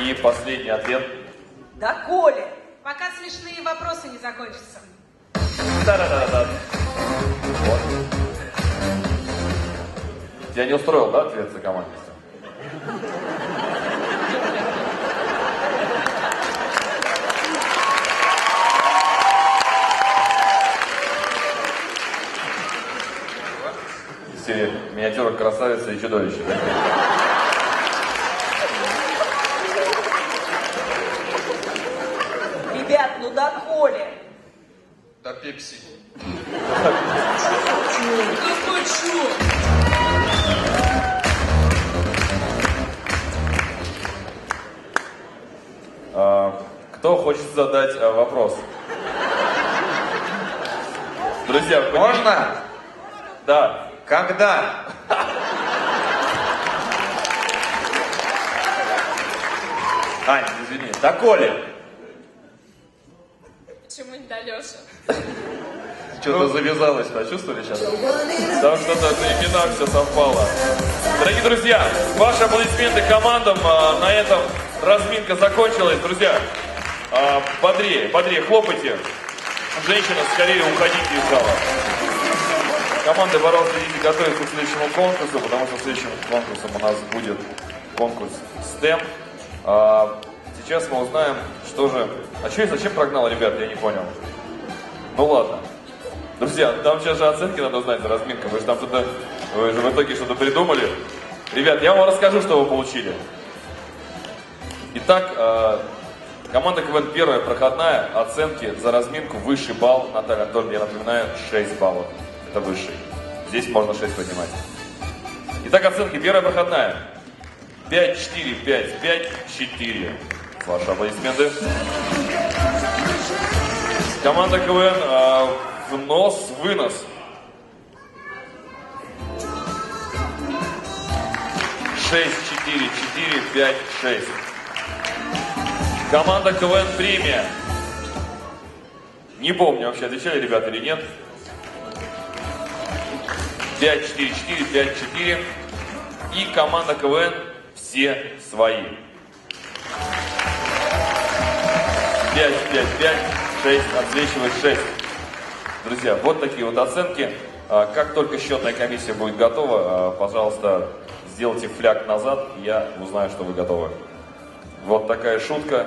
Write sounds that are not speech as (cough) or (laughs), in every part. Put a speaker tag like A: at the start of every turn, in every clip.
A: И последний ответ.
B: Да, Коля.
C: Пока смешные вопросы не закончатся.
A: Да-да-да-да. Вот. Тебя не устроил, да, ответ за командностью? Серия миниатюра красавица и чудовище, да?
B: Ребят, ну да, Коля.
D: Да пепси.
C: Да ты чё?
A: А, Кто хочет задать а, вопрос? Друзья, вы-
D: Можно?
A: Да.
D: Когда?
A: Ань, извини. Да, Коля.
E: До Лёши?
A: Что-то завязалось, почувствовали сейчас? Там что-то на именах все совпало. Дорогие друзья, ваши аплодисменты командам. А, На этом разминка закончилась. Друзья, а, бодрее, бодрее, хлопайте. Женщина, скорее уходите из зала. Команды, пожалуйста, идите готовиться к следующему конкурсу, потому что следующим конкурсом у нас будет конкурс STEM. Сейчас мы узнаем, что же... А что я зачем прогнал, ребят, я не понял. Ну ладно. Друзья, там сейчас же оценки надо узнать за разминку. Вы же там что-то, вы же в итоге что-то придумали. Ребят, я вам расскажу, что вы получили. Итак, э, команда КВН первая проходная, оценки за разминку, высший балл. Наталья Анатольевна, я напоминаю, 6 баллов. Это высший. Здесь можно 6 поднимать. Итак, оценки. Первая проходная. 5, 4, 5, 5, 4. Ваши аплодисменты. Команда КВН э, внос-вынос. Шесть, четыре, четыре, пять, шесть. Команда КВН премия. Не помню, вообще отвечали ребята или нет. 5, 4, 4, 5, 4. И команда КВН все свои. 5, 5, 5, 6, отсвечивает 6. Друзья, вот такие вот оценки. А, Как только счетная комиссия будет готова, а, пожалуйста, сделайте фляг назад, и я узнаю, что вы готовы. Вот такая шутка,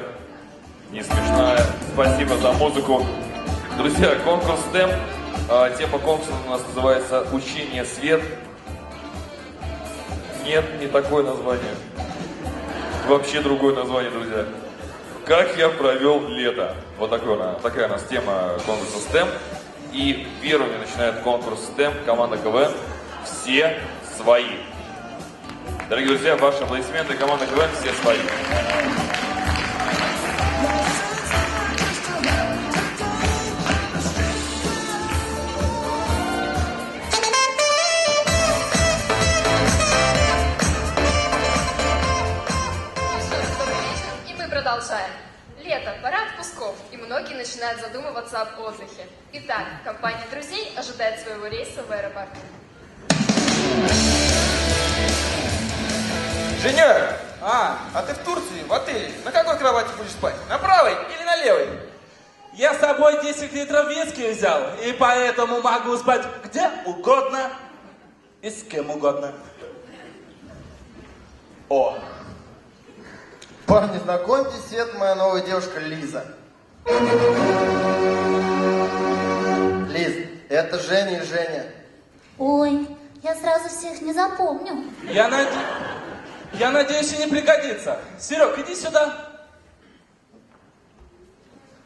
A: не смешная. Спасибо за музыку. Друзья, конкурс STEM. А, Тема конкурса у нас называется «Учение свет». Нет, не такое название. Вообще другое название, друзья. Как я провел лето. Вот такое, она- такая у нас тема конкурса STEM. И первыми начинает конкурс STEM команда КВН «Все свои». Дорогие друзья, ваши аплодисменты. Команда КВН «Все свои».
E: Итак, компания друзей ожидает своего рейса в аэропорту.
D: Женек! А, а ты в Турции, в отеле. На какой кровати будешь спать? На правой или на левой?
F: Я с собой 10 литров виски взял, и поэтому могу спать где угодно и с кем угодно. О,
G: Парни, знакомьтесь, это моя новая девушка Лиза. Лиз, это Женя и Женя.
H: Ой, я сразу всех не запомню.
F: я, наде- я надеюсь, и не пригодится. Серег, иди сюда.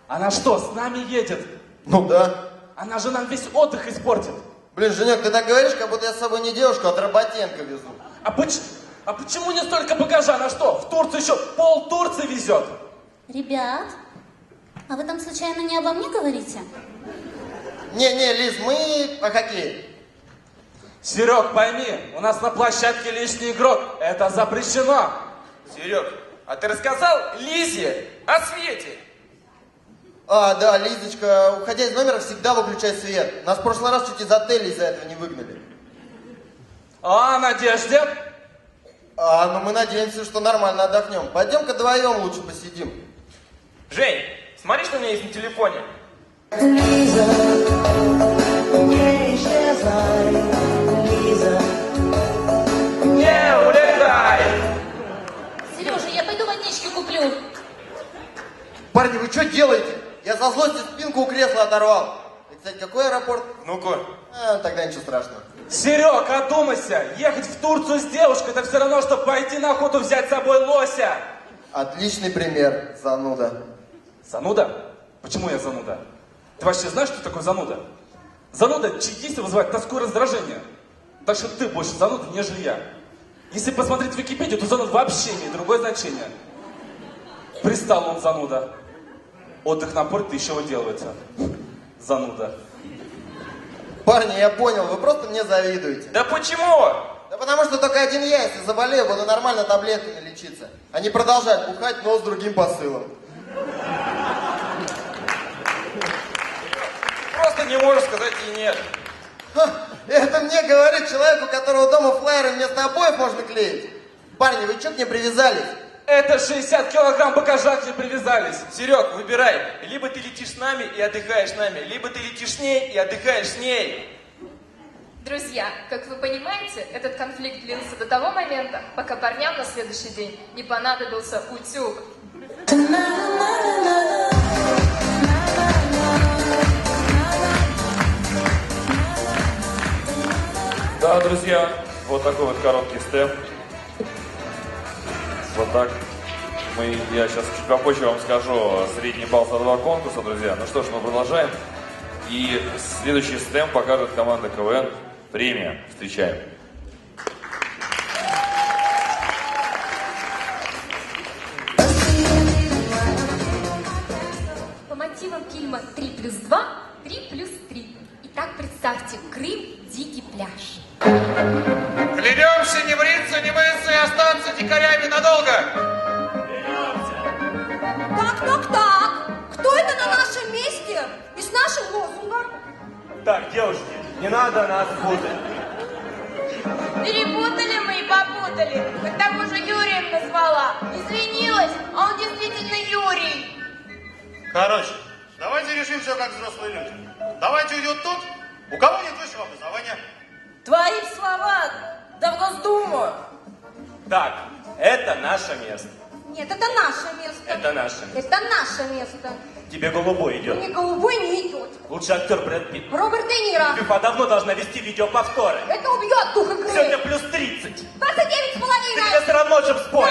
F: Она что, с нами едет?
G: Ну да.
F: Она же нам весь отдых испортит.
G: Блин, Женек, ты так говоришь, как будто я с собой не девушку, а Дроботенко везу.
F: А, поч- а почему не столько багажа? Она что, в Турцию еще пол Турции везет?
H: Ребят, а вы там случайно не обо мне говорите?
G: Не-не, Лиз, мы по хоккею.
F: Серег, пойми, у нас на площадке лишний игрок. Это запрещено.
D: Серег, а ты рассказал Лизе о свете?
G: А, да, Лизочка, уходя из номера, всегда выключай свет. Нас в прошлый раз чуть из отеля из-за этого не выгнали.
F: А Надежде?
G: А, ну мы надеемся, что нормально отдохнем. Пойдем-ка вдвоем лучше посидим.
D: Жень, смотри, что у меня есть на телефоне. Не улетай!
H: Сережа, я пойду водички куплю.
G: Парни, вы что делаете? Я со злости спинку у кресла оторвал. И, кстати, какой аэропорт?
D: Ну-ка.
G: А, тогда ничего страшного.
F: Серег, одумайся. Ехать в Турцию с девушкой, это все равно, что пойти на охоту взять с собой лося.
G: Отличный пример, зануда.
F: Зануда? Почему я зануда? Ты вообще знаешь, что такое зануда? Зануда чьи действия вызывает тоску и раздражение. Так что ты больше зануда, нежели я. Если посмотреть в Википедию, то зануда вообще имеет другое значение. Пристал он зануда. Отдых на порте еще выделывается. Зануда.
G: Парни, я понял, вы просто мне завидуете.
D: Да почему?
G: Да потому что только один я, если заболею, буду нормально таблетками лечиться. А не продолжать бухать, но с другим посылом.
D: Просто не можешь сказать и нет.
G: Это мне говорит человек, у которого дома флайеры вместо обоев можно клеить. Парни, вы что к мне привязались?
F: Это 60 килограмм багажа к ней привязались.
D: Серег, выбирай. Либо ты летишь с нами и отдыхаешь с нами, либо ты летишь с ней и отдыхаешь с ней.
E: Друзья, как вы понимаете, этот конфликт длился до того момента, пока парням на следующий день не понадобился утюг.
A: Друзья, вот такой вот короткий степ. Вот так. Мы, я сейчас чуть попозже вам скажу средний балл за два конкурса, друзья. Ну что ж, мы продолжаем. И следующий стем покажет команда КВН «Премия». Встречаем.
I: По мотивам фильма «3 плюс 2» 3 плюс 3. Итак, представьте, Крым – дикий пляж.
D: Клянемся не бриться, не мыться и остаться дикарями надолго.
B: Так, так, так. Кто это на нашем месте и с нашим лозунгом?
J: Так, девушки, не надо нас путать.
E: Перепутали мы и попутали. К тому же Юрием назвала. Извинилась, а он действительно Юрий.
J: Короче, давайте решим все как взрослые люди. Давайте уйдет тут, у кого нет высшего образования.
B: Твои слова, да в Госдуму.
J: Так, это наше место.
B: Нет, это наше место.
J: Это наше место.
B: Это наше место.
J: Тебе голубой идет.
B: Мне голубой не идет.
J: Лучший актер Брэд Питт.
B: Роберт Де Ниро.
J: FIFA давно должна вести видеоповторы.
B: Это убьет дух игры.
J: Сегодня плюс 30.
B: 29 с
J: Ты
B: половиной.
J: тебе все равно, чем спорить.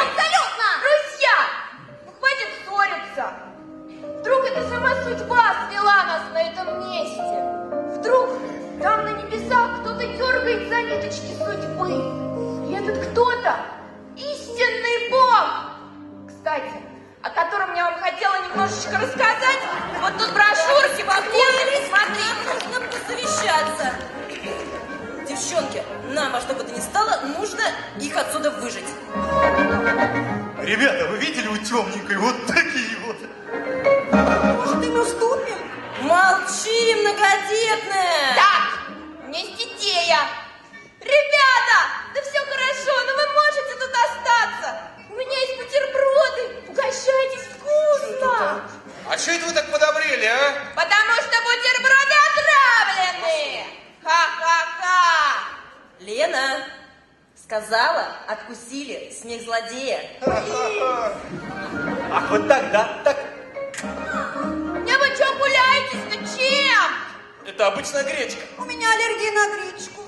B: Ни стало, нужно их отсюда выжить.
J: Ребята, вы видели у темненькой вот такие вот?
B: Может, им уступим? Молчи, многодетная.
E: Так, не с детей я. Ребята, да все хорошо, но вы можете тут остаться. У меня есть бутерброды. Угощайтесь вкусно.
D: А что это вы так подобрели, а?
E: Потому что бутерброды отравлены. Ха-ха-ха.
B: Лена, сказала, откусили, смех злодея.
J: Ах, вот так, да? Так.
E: Не вы что гуляетесь, ну чем?
D: Это обычная гречка.
B: У меня аллергия на гречку.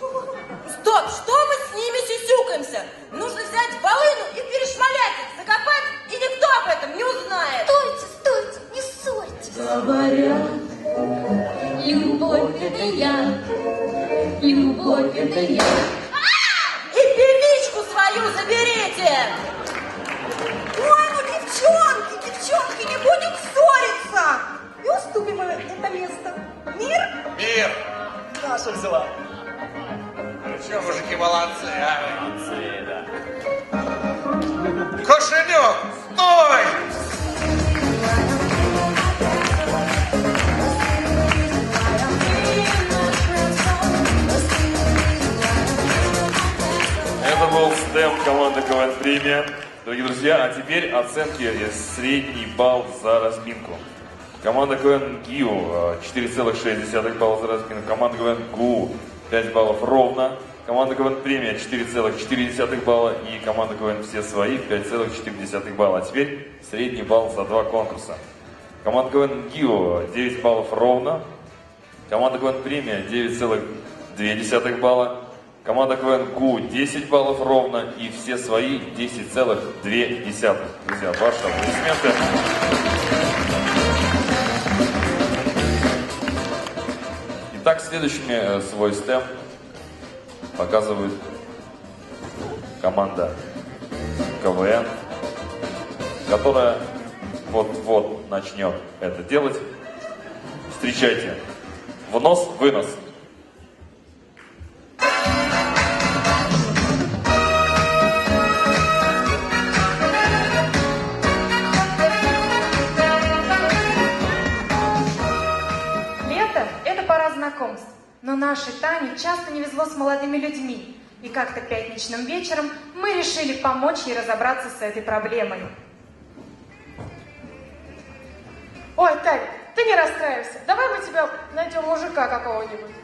B: Стоп, что мы с ними сюсюкаемся? Нужно взять волыну и перешмалять их, закопать, и никто об этом не узнает.
H: Стойте, стойте, не ссорьтесь. Говорят, любовь это я, любовь это я.
B: И певичку свою заберите. Ой, ну девчонки, девчонки, не будем ссориться. И уступим это место. Мир?
D: Мир.
J: Наша взяла.
D: Ну что, мужики, молодцы, а? Молодцы, да. Кошелек, стой!
A: Команды КВН премия. Дорогие друзья, а теперь оценки средний балл за разминку. Команда КВН ГИО э, 4,6 балла за разминку. Команда КВН ГУ 5 баллов ровно. Команда КВН Премия 4,4 балла. И команда КВН Все Свои 5,4 балла. А теперь средний балл за два конкурса. Команда КВН ГИО 9 баллов ровно. Команда КВН Премия 9,2 балла. Команда КВН ГУ 10 баллов ровно. И все свои 10,2. Друзья, ваши аплодисменты. Итак, следующими э, свой стем показывает команда КВН, которая вот-вот начнет это делать. Встречайте. Внос-вынос.
C: Лето – Нашей Тане часто не везло с молодыми людьми. И как-то пятничным вечером мы решили помочь ей разобраться с этой проблемой. Ой, Тань, ты не расстраивайся. Давай мы тебе найдем мужика какого-нибудь.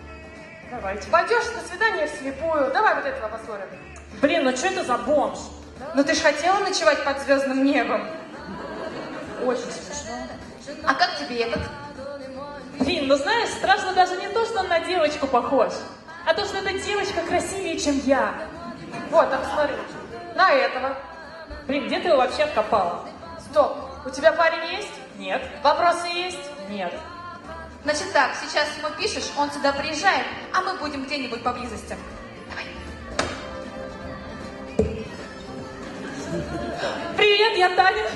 C: Давайте. Пойдешь на свидание вслепую. Давай вот этого посмотрим.
K: Блин, ну что это за бомж?
C: Ну ты ж хотела ночевать под звездным небом.
K: Очень смешно.
E: А как тебе этот?
K: Блин, ну знаешь, страшно даже не то, что он на девочку похож, а то, что эта девочка красивее, чем я.
C: Вот, а посмотри. На этого.
K: Блин, где ты его вообще откопала?
C: Стоп. У тебя парень есть?
K: Нет.
C: Вопросы есть?
K: Нет.
E: Значит так, сейчас ему пишешь, он сюда приезжает, а мы будем где-нибудь поблизости.
K: Привет, я Таня.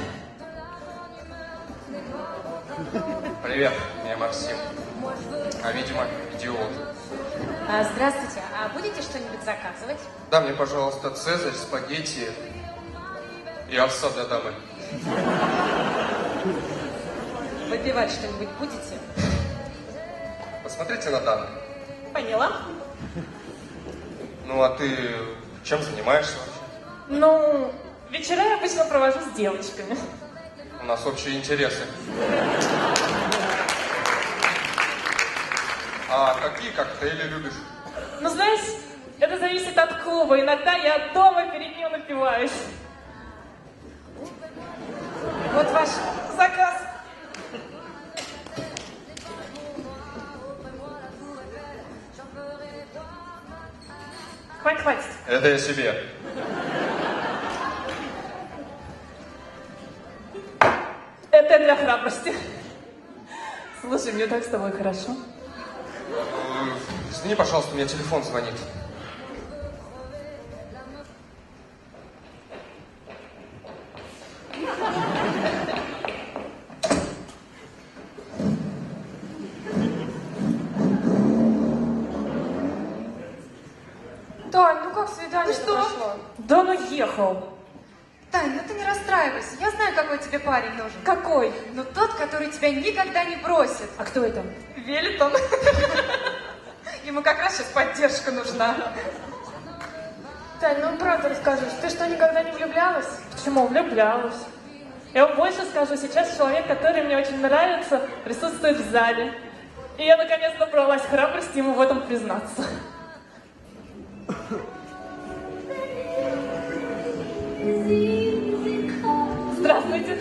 D: Привет, я Максим. А видимо, идиот.
K: А, здравствуйте, а будете что-нибудь заказывать?
D: Дай мне, пожалуйста, цезарь, спагетти и овса для дамы.
K: Выпивать что-нибудь будете?
D: Посмотрите на Дану.
K: Поняла.
D: Ну, а ты чем занимаешься вообще?
K: Ну, вечера я обычно провожу с девочками.
D: У нас общие интересы. А какие коктейли любишь?
K: Ну, знаешь, это зависит от клуба. Иногда я дома перед ним напиваюсь.
C: Вот ваш заказ.
K: Хватит, хватит.
D: Это я себе.
K: Это для храбрости. Слушай, мне так с тобой хорошо.
D: Извини, пожалуйста, у меня телефон звонит.
C: Тань, ну как свидание
K: Ну что?
C: прошло?
K: Да он уехал.
C: Тань, ну ты не расстраивайся. Я знаю, какой тебе парень нужен.
K: Какой?
C: Ну тот, который тебя никогда не бросит.
K: А кто это?
C: Велитон. (laughs) Ему как раз сейчас поддержка нужна. Тань, ну правда расскажешь, ты что, никогда не влюблялась?
K: Почему? Влюблялась. Я вам больше скажу, сейчас человек, который мне очень нравится, присутствует в зале. И я наконец набралась храбрости ему в этом признаться. (coughs) Здравствуйте.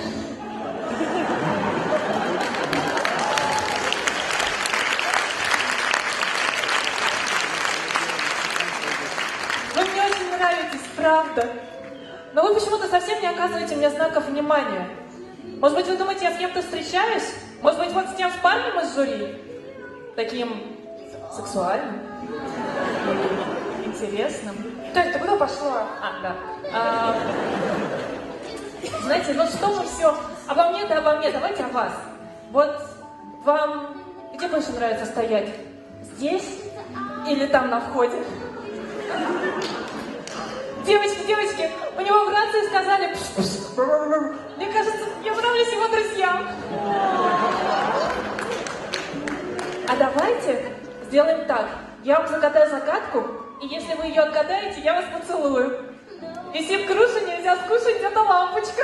K: Вы мне очень нравитесь, правда. Но вы почему-то совсем не оказываете мне знаков внимания. Может быть, вы думаете, я с кем-то встречаюсь? Может быть, вот с тем с парнем из жюри? Таким сексуальным? Интересным?
C: Тань, ты куда пошла?
K: А, да. А, знаете, ну что мы все обо мне, да обо мне, давайте о вас. Вот вам где больше нравится стоять? Здесь или там на входе? Девочки, девочки, у него в рации сказали... «Пш-пш-пш». Мне кажется, я нравлюсь его друзьям. А давайте сделаем так. Я вам загадаю загадку, и если вы ее отгадаете, я вас поцелую. Если в грушу нельзя скушать, это лампочка.